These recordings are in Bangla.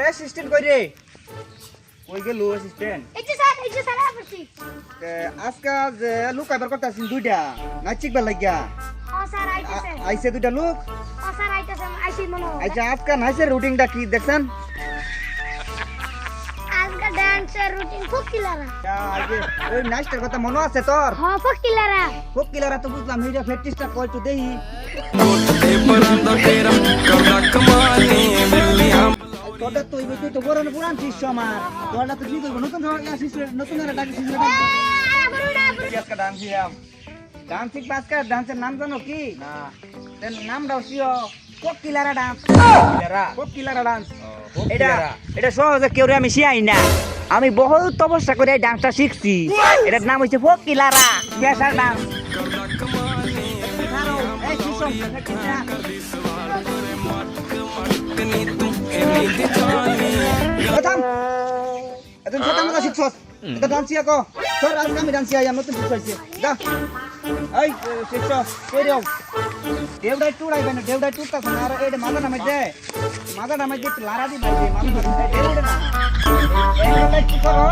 অ্যাসিস্ট্যান্ট কই রে? কই গেল অ্যাসিস্ট্যান্ট এই যে স্যার এই যে স্যার আসছি আজকে যে লোক আইবার কথা আছেন দুইটা নাচিক বার লাগিয়া। ও স্যার আইতেছে। আইছে দুইটা লোক। ও স্যার আইতেছে আইছি মনে আচ্ছা আজকে নাচের রুটিনটা কি দেখছেন? ওই নাচটার কথা মনে আছে তোর? হ খুব কিলারা খুব কিলারা তো বুঝলাম কই তো দেই তুই তো বড় পুরান শিষ্য আমার তোরটা তো কি করব নতুন ধরনের শিষ্য নতুন একটা ডাকি শিষ্য আজকে ডান্স দিলাম ডান্স শিখবে আজকে ডান্সের নাম জানো কি না নামটাও শিও কোক কিলারা ডান্স কোক কিলারা ডান্স এটা এটা সহজে কেউ আমি শিয়াই না আমি বহুত তপস্যা করে এই ডান্সটা শিখছি এটার নাম হচ্ছে ফোক কিলারা পেশার ডান্স ਨੀ ਤੂੰ এত কথা কথা শিখছস এটা ডান্স শিয়া কো তোর আজকে আমি ডান্স শিয়া নতুন শিখছ হইছে যা এই শিখছ কই রেও দেউডাই টুড়াই বেন দেউডাই টুড়তাছ না আর এটা মাথা নামে দে মাথা নামে দে লারা দি বাইছে মাথা নামে দে দেউডে না এই কথা কি করো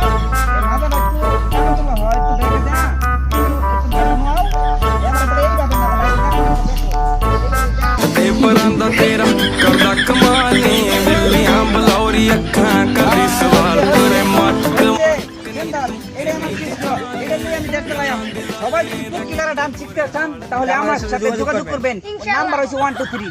সবাই কিলারা ডান্স শিখতে চান তাহলে আমার সাথে যোগাযোগ করবেন। নাম্বার হয়েছে ওয়ান টু থ্রি